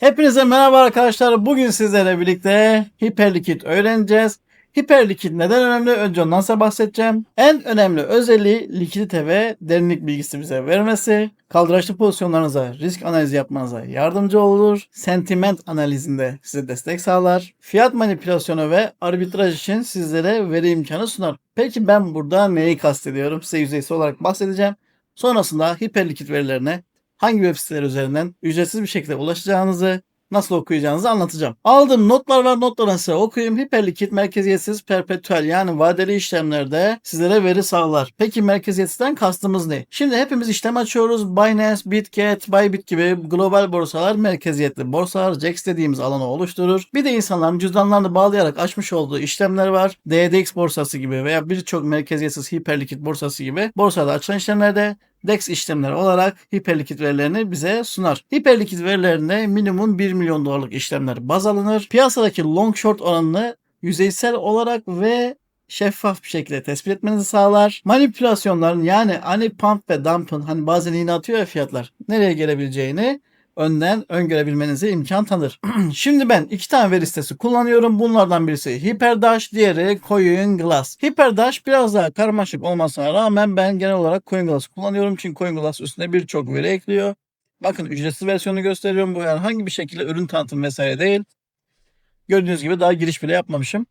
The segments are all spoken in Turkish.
Hepinize merhaba arkadaşlar. Bugün sizlerle birlikte hiperlikit öğreneceğiz. Hiperlikit neden önemli? Önce ondan sonra bahsedeceğim. En önemli özelliği likidite ve derinlik bilgisi bize vermesi. Kaldıraçlı pozisyonlarınıza risk analizi yapmanıza yardımcı olur. Sentiment analizinde size destek sağlar. Fiyat manipülasyonu ve arbitraj için sizlere veri imkanı sunar. Peki ben burada neyi kastediyorum? Size yüzeysel olarak bahsedeceğim. Sonrasında hiperlikit verilerine hangi web siteleri üzerinden ücretsiz bir şekilde ulaşacağınızı, nasıl okuyacağınızı anlatacağım. Aldığım notlar var. Notlarını size okuyayım. Hiperlikit merkeziyetsiz perpetual yani vadeli işlemlerde sizlere veri sağlar. Peki merkeziyetsizden kastımız ne? Şimdi hepimiz işlem açıyoruz. Binance, Bitget, Bybit gibi global borsalar merkeziyetli borsalar. JAX dediğimiz alanı oluşturur. Bir de insanların cüzdanlarını bağlayarak açmış olduğu işlemler var. DDX borsası gibi veya birçok merkeziyetsiz hiperlikit borsası gibi borsada açılan işlemlerde DEX işlemleri olarak hiperlikit verilerini bize sunar. Hiperlikit verilerinde minimum 1 milyon dolarlık işlemler baz alınır. Piyasadaki long short oranını yüzeysel olarak ve şeffaf bir şekilde tespit etmenizi sağlar. Manipülasyonların yani hani pump ve dump'ın hani bazen iğne atıyor ya fiyatlar nereye gelebileceğini önden öngörebilmenize imkan tanır. Şimdi ben iki tane veri sitesi kullanıyorum. Bunlardan birisi HyperDash, diğeri CoinGlass. HyperDash biraz daha karmaşık olmasına rağmen ben genel olarak CoinGlass kullanıyorum. Çünkü CoinGlass üstüne birçok veri ekliyor. Bakın ücretsiz versiyonu gösteriyorum. Bu herhangi bir şekilde ürün tanıtım vesaire değil. Gördüğünüz gibi daha giriş bile yapmamışım.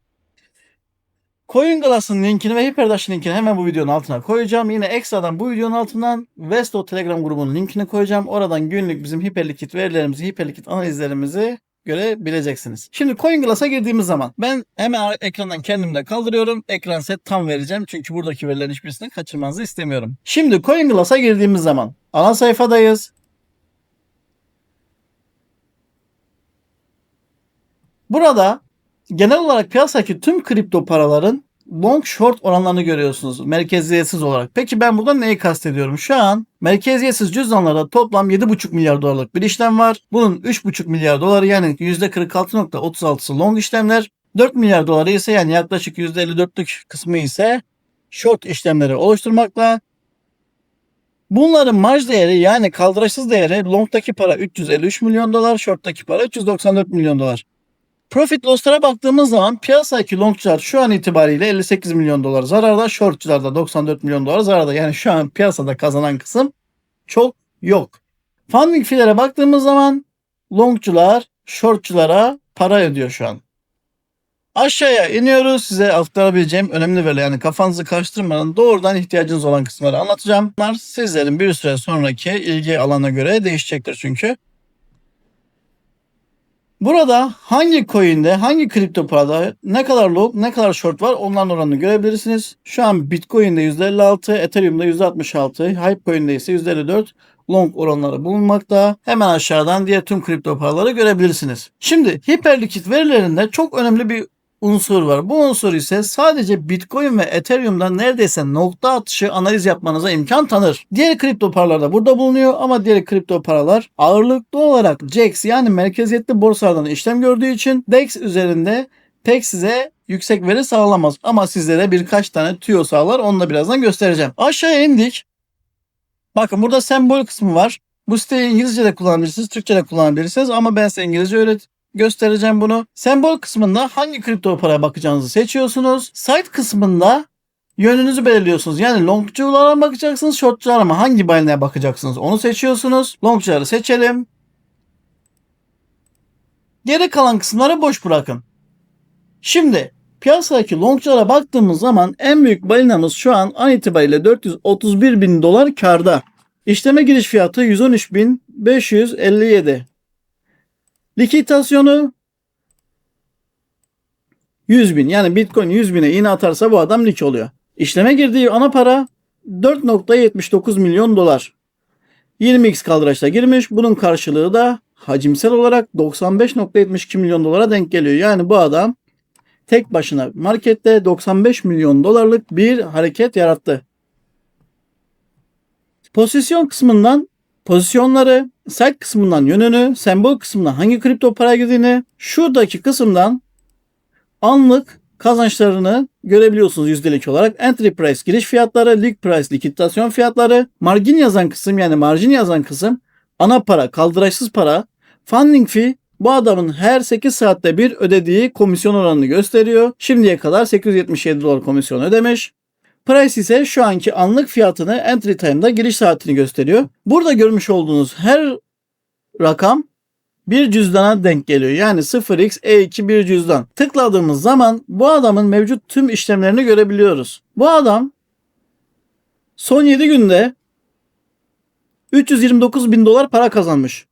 CoinGlass'ın linkini ve HyperDash'ın linkini hemen bu videonun altına koyacağım. Yine ekstradan bu videonun altından Vesto Telegram grubunun linkini koyacağım. Oradan günlük bizim hiperlikit verilerimizi, hiperlikit analizlerimizi görebileceksiniz. Şimdi CoinGlass'a girdiğimiz zaman ben hemen ekrandan kendim de kaldırıyorum. Ekran set tam vereceğim. Çünkü buradaki verilerin hiçbirisini kaçırmanızı istemiyorum. Şimdi CoinGlass'a girdiğimiz zaman ana sayfadayız. Burada genel olarak piyasadaki tüm kripto paraların long short oranlarını görüyorsunuz merkeziyetsiz olarak. Peki ben burada neyi kastediyorum? Şu an merkeziyetsiz cüzdanlarda toplam 7,5 milyar dolarlık bir işlem var. Bunun 3,5 milyar doları yani %46.36'sı long işlemler. 4 milyar doları ise yani yaklaşık %54'lük kısmı ise short işlemleri oluşturmakla. Bunların marj değeri yani kaldıraçsız değeri long'taki para 353 milyon dolar, short'taki para 394 milyon dolar. Profit loss'lara baktığımız zaman piyasadaki longçular şu an itibariyle 58 milyon dolar zararda, shortçular da 94 milyon dolar zararda. Yani şu an piyasada kazanan kısım çok yok. Funding fee'lere baktığımız zaman longçular shortçulara para ödüyor şu an. Aşağıya iniyoruz. Size aktarabileceğim önemli veriler yani kafanızı karıştırmadan doğrudan ihtiyacınız olan kısımları anlatacağım. Bunlar sizlerin bir süre sonraki ilgi alanına göre değişecektir çünkü. Burada hangi coin'de, hangi kripto parada ne kadar long, ne kadar short var onların oranını görebilirsiniz. Şu an Bitcoin'de %56, Ethereum'da %66, Hypecoin'de ise %54 long oranları bulunmakta. Hemen aşağıdan diğer tüm kripto paraları görebilirsiniz. Şimdi hiperlikit verilerinde çok önemli bir unsur var. Bu unsur ise sadece Bitcoin ve Ethereum'dan neredeyse nokta atışı analiz yapmanıza imkan tanır. Diğer kripto paralar da burada bulunuyor ama diğer kripto paralar ağırlıklı olarak JAX yani merkeziyetli borsalardan işlem gördüğü için DEX üzerinde pek size yüksek veri sağlamaz. Ama sizlere birkaç tane tüyo sağlar. Onu da birazdan göstereceğim. Aşağıya indik. Bakın burada sembol kısmı var. Bu siteyi İngilizce de kullanabilirsiniz, Türkçe de kullanabilirsiniz ama ben size İngilizce öğret göstereceğim bunu. Sembol kısmında hangi kripto paraya bakacağınızı seçiyorsunuz. Site kısmında yönünüzü belirliyorsunuz. Yani longculara mı bakacaksınız, shortculara mı? Hangi balineye bakacaksınız? Onu seçiyorsunuz. Longcuları seçelim. Geri kalan kısımları boş bırakın. Şimdi piyasadaki longculara baktığımız zaman en büyük balinamız şu an an itibariyle 431 bin dolar karda. İşleme giriş fiyatı 113.557. Likitasyonu 100 bin. Yani Bitcoin 100 bine iğne atarsa bu adam lik oluyor. İşleme girdiği ana para 4.79 milyon dolar. 20x kaldıraçla girmiş. Bunun karşılığı da hacimsel olarak 95.72 milyon dolara denk geliyor. Yani bu adam tek başına markette 95 milyon dolarlık bir hareket yarattı. Pozisyon kısmından pozisyonları, site kısmından yönünü, sembol kısmından hangi kripto para girdiğini, şuradaki kısımdan anlık kazançlarını görebiliyorsunuz yüzdelik olarak. Entry price giriş fiyatları, lig price likitasyon fiyatları, margin yazan kısım yani marjin yazan kısım ana para, kaldıraçsız para, Funding fee bu adamın her 8 saatte bir ödediği komisyon oranını gösteriyor. Şimdiye kadar 877 dolar komisyon ödemiş. Price ise şu anki anlık fiyatını entry time'da giriş saatini gösteriyor. Burada görmüş olduğunuz her rakam bir cüzdana denk geliyor. Yani 0x E2 bir cüzdan. Tıkladığımız zaman bu adamın mevcut tüm işlemlerini görebiliyoruz. Bu adam son 7 günde 329 bin dolar para kazanmış.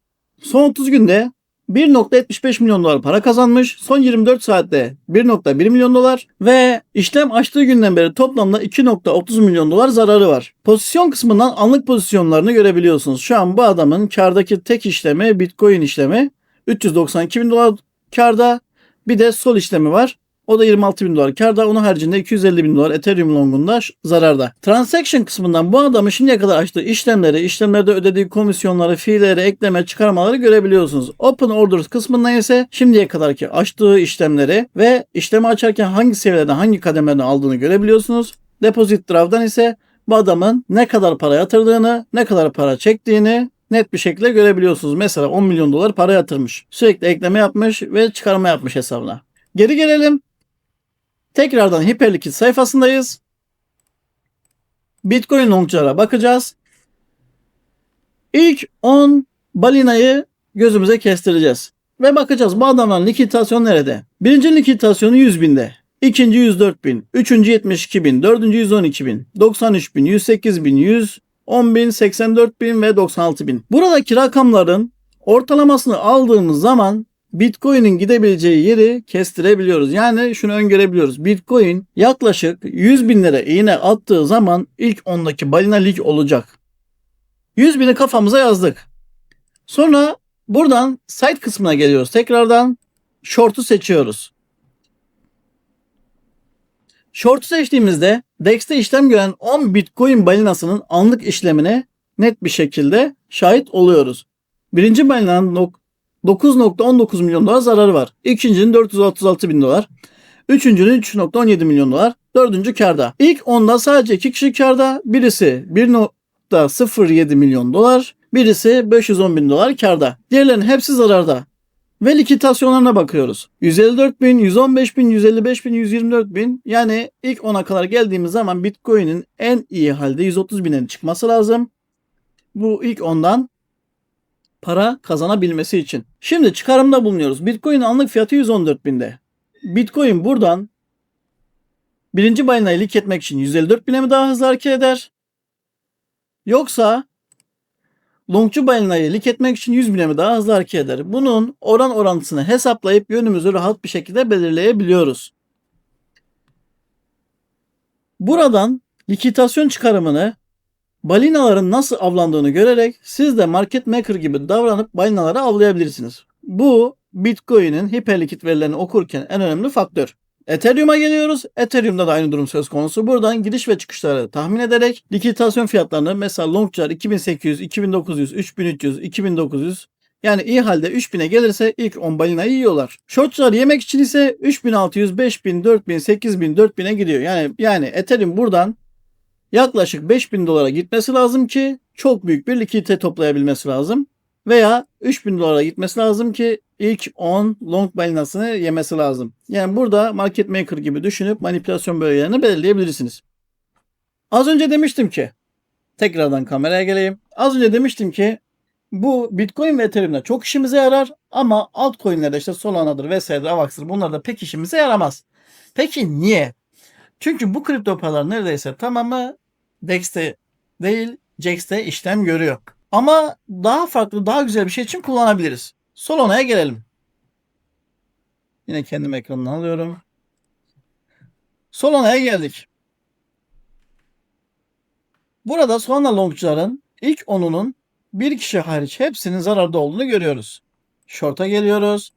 Son 30 günde 1.75 milyon dolar para kazanmış. Son 24 saatte 1.1 milyon dolar ve işlem açtığı günden beri toplamda 2.30 milyon dolar zararı var. Pozisyon kısmından anlık pozisyonlarını görebiliyorsunuz. Şu an bu adamın kardaki tek işlemi Bitcoin işlemi 392 bin dolar karda. Bir de sol işlemi var. O da 26 bin dolar karda. Onun haricinde 250 bin dolar Ethereum longunda zararda. Transaction kısmından bu adamın şimdiye kadar açtığı işlemleri, işlemlerde ödediği komisyonları, fiilleri, ekleme, çıkarmaları görebiliyorsunuz. Open Orders kısmından ise şimdiye kadarki açtığı işlemleri ve işlemi açarken hangi seviyelerden, hangi kademelerden aldığını görebiliyorsunuz. Deposit Draw'dan ise bu adamın ne kadar para yatırdığını, ne kadar para çektiğini net bir şekilde görebiliyorsunuz. Mesela 10 milyon dolar para yatırmış. Sürekli ekleme yapmış ve çıkarma yapmış hesabına. Geri gelelim. Tekrardan Hyperliquid sayfasındayız. Bitcoin longçlara bakacağız. İlk 10 balinayı gözümüze kestireceğiz. Ve bakacağız bu adamların likiditasyon nerede? Birinci likiditasyonu 100 binde. İkinci 104 bin. Üçüncü 72 bin. Dördüncü 112 bin. 93 bin. 108 bin. 100 10 bin, 84 bin ve 96 bin. Buradaki rakamların ortalamasını aldığımız zaman Bitcoin'in gidebileceği yeri kestirebiliyoruz. Yani şunu öngörebiliyoruz. Bitcoin yaklaşık 100 binlere iğne attığı zaman ilk 10'daki balina lig olacak. 100 bini kafamıza yazdık. Sonra buradan site kısmına geliyoruz. Tekrardan short'u seçiyoruz. Short'u seçtiğimizde DEX'te işlem gören 10 Bitcoin balinasının anlık işlemine net bir şekilde şahit oluyoruz. Birinci balinanın 9.19 milyon dolar zararı var. İkincinin 436 bin dolar. Üçüncünün 3.17 milyon dolar. Dördüncü karda. İlk onda sadece iki kişi karda. Birisi 1.07 milyon dolar. Birisi 510 bin dolar karda. Diğerlerinin hepsi zararda. Ve likitasyonlarına bakıyoruz. 154 bin, 115 bin, 155 bin, 124 bin. Yani ilk 10'a kadar geldiğimiz zaman Bitcoin'in en iyi halde 130 binin çıkması lazım. Bu ilk 10'dan para kazanabilmesi için. Şimdi çıkarımda bulunuyoruz. Bitcoin anlık fiyatı 114 binde. Bitcoin buradan birinci balinayı lik etmek için 154 bine mi daha hızlı hareket eder? Yoksa longçu balinayı lik etmek için 100 bine mi daha hızlı hareket eder? Bunun oran orantısını hesaplayıp yönümüzü rahat bir şekilde belirleyebiliyoruz. Buradan likitasyon çıkarımını balinaların nasıl avlandığını görerek siz de market maker gibi davranıp balinaları avlayabilirsiniz. Bu Bitcoin'in hiperlikit verilerini okurken en önemli faktör. Ethereum'a geliyoruz. Ethereum'da da aynı durum söz konusu. Buradan giriş ve çıkışları tahmin ederek likitasyon fiyatlarını mesela longçlar 2800, 2900, 3300, 2900 yani iyi halde 3000'e gelirse ilk 10 balinayı yiyorlar. Shortçlar yemek için ise 3600, 5000, 4000, 8000, 4000'e gidiyor. Yani yani Ethereum buradan yaklaşık 5000 dolara gitmesi lazım ki çok büyük bir likidite toplayabilmesi lazım. Veya 3000 dolara gitmesi lazım ki ilk 10 long balinasını yemesi lazım. Yani burada market maker gibi düşünüp manipülasyon bölgelerini belirleyebilirsiniz. Az önce demiştim ki tekrardan kameraya geleyim. Az önce demiştim ki bu Bitcoin ve Ethereum'da çok işimize yarar ama altcoin'lerde işte Solana'dır vesairedir, Avax'dır bunlar da pek işimize yaramaz. Peki niye? Çünkü bu kripto paralar neredeyse tamamı DEX'te değil JAX'te işlem görüyor. Ama daha farklı, daha güzel bir şey için kullanabiliriz. Solana'ya gelelim. Yine kendim ekranından alıyorum. Solana'ya geldik. Burada Solana longçuların ilk onunun bir kişi hariç hepsinin zararda olduğunu görüyoruz. Short'a geliyoruz.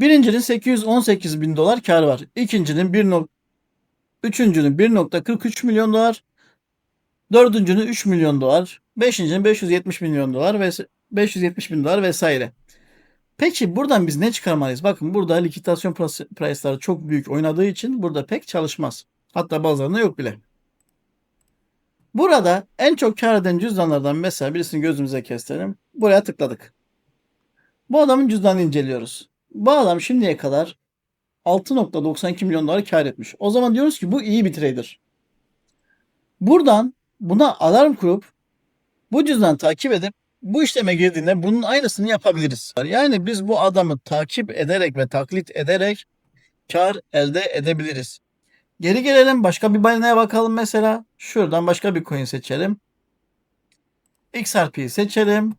Birincinin 818 bin dolar kar var. İkincinin 1. nok- Üçüncünün 1.43 milyon dolar. Dördüncünün 3 milyon dolar. Beşincinin 570 milyon dolar ve 570 bin dolar vesaire. Peki buradan biz ne çıkarmalıyız? Bakın burada likitasyon price- price'ları çok büyük oynadığı için burada pek çalışmaz. Hatta bazılarında yok bile. Burada en çok kar eden cüzdanlardan mesela birisini gözümüze kestirelim. Buraya tıkladık. Bu adamın cüzdanını inceliyoruz. Bu adam şimdiye kadar 6.92 milyon dolar kar etmiş. O zaman diyoruz ki bu iyi bir trader. Buradan buna alarm kurup bu cüzdanı takip edip bu işleme girdiğinde bunun aynısını yapabiliriz. Yani biz bu adamı takip ederek ve taklit ederek kar elde edebiliriz. Geri gelelim başka bir balinaya bakalım mesela. Şuradan başka bir coin seçelim. XRP'yi seçelim.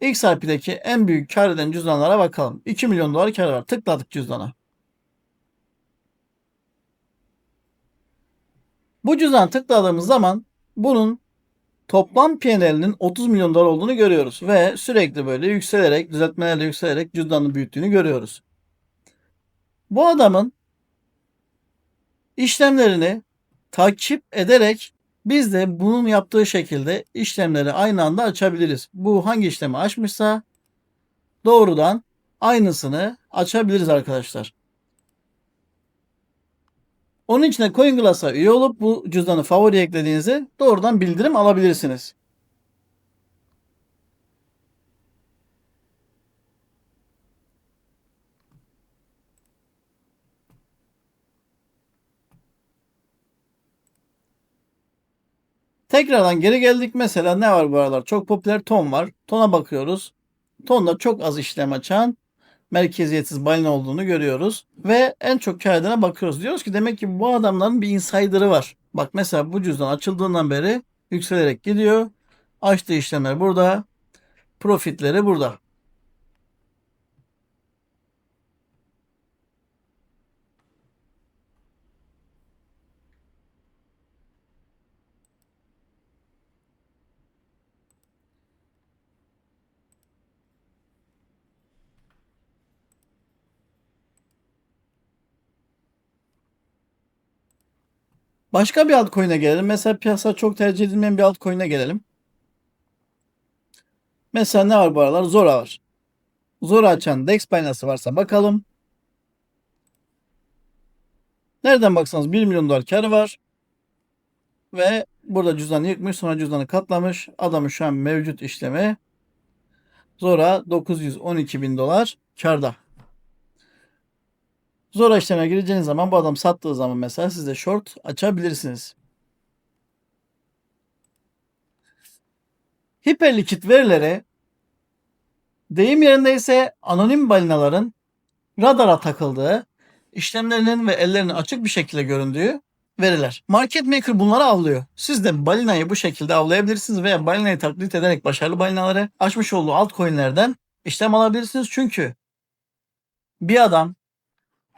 XRP'deki en büyük kar eden cüzdanlara bakalım. 2 milyon dolar kar var. Tıkladık cüzdana. Bu cüzdan tıkladığımız zaman bunun toplam PNL'inin 30 milyon dolar olduğunu görüyoruz. Ve sürekli böyle yükselerek, düzeltmelerle yükselerek cüzdanını büyüttüğünü görüyoruz. Bu adamın işlemlerini takip ederek biz de bunun yaptığı şekilde işlemleri aynı anda açabiliriz. Bu hangi işlemi açmışsa doğrudan aynısını açabiliriz arkadaşlar. Onun için de CoinGlass'a üye olup bu cüzdanı favori eklediğinizde doğrudan bildirim alabilirsiniz. Tekrardan geri geldik. Mesela ne var bu aralar? Çok popüler ton var. Tona bakıyoruz. Tonda çok az işlem açan merkeziyetsiz balina olduğunu görüyoruz. Ve en çok kar edene bakıyoruz. Diyoruz ki demek ki bu adamların bir insider'ı var. Bak mesela bu cüzdan açıldığından beri yükselerek gidiyor. Açtığı işlemler burada. Profitleri burada. Başka bir altcoin'e gelelim. Mesela piyasa çok tercih edilmeyen bir altcoin'e gelelim. Mesela ne var bu aralar? Zora var. Zora açan Dex Binance'ı varsa bakalım. Nereden baksanız 1 milyon dolar karı var. Ve burada cüzdanı yıkmış sonra cüzdanı katlamış. Adamın şu an mevcut işlemi Zora 912 bin dolar karda. Zora işleme gireceğiniz zaman bu adam sattığı zaman mesela siz de short açabilirsiniz. Hiperlikit verilere deyim yerindeyse anonim balinaların radara takıldığı, işlemlerinin ve ellerinin açık bir şekilde göründüğü veriler. Market maker bunları avlıyor. Siz de balinayı bu şekilde avlayabilirsiniz veya balinayı taklit ederek başarılı balinaları açmış olduğu altcoin'lerden işlem alabilirsiniz. Çünkü bir adam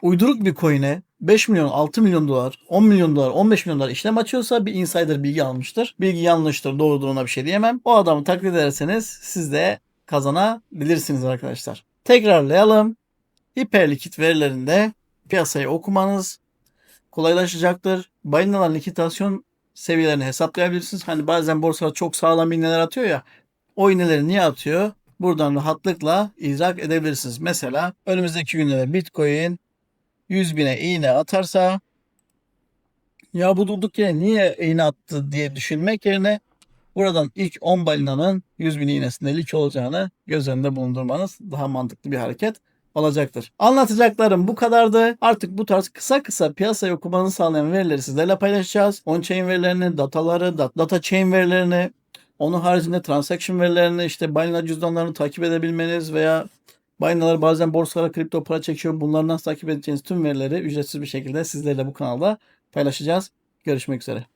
uyduruk bir coin'e 5 milyon, 6 milyon dolar, 10 milyon dolar, 15 milyon dolar işlem açıyorsa bir insider bilgi almıştır. Bilgi yanlıştır, doğrudur ona bir şey diyemem. O adamı taklit ederseniz siz de kazanabilirsiniz arkadaşlar. Tekrarlayalım. Hiperlikit verilerinde piyasayı okumanız kolaylaşacaktır. Balinaların likitasyon seviyelerini hesaplayabilirsiniz. Hani bazen borsada çok sağlam iğneler atıyor ya. O iğneleri niye atıyor? Buradan rahatlıkla idrak edebilirsiniz. Mesela önümüzdeki günlerde Bitcoin 100 bine iğne atarsa ya bu durduk yere niye iğne attı diye düşünmek yerine buradan ilk 10 balinanın 100 bin iğnesinde lik olacağını göz önünde bulundurmanız daha mantıklı bir hareket olacaktır. Anlatacaklarım bu kadardı. Artık bu tarz kısa kısa piyasayı okumanızı sağlayan verileri sizlerle paylaşacağız. On-chain verilerini, dataları, data chain verilerini, onun haricinde transaction verilerini, işte balina cüzdanlarını takip edebilmeniz veya balinalar bazen borsalara kripto para çekiyor. Bunları nasıl takip edeceğiniz tüm verileri ücretsiz bir şekilde sizlerle bu kanalda paylaşacağız. Görüşmek üzere.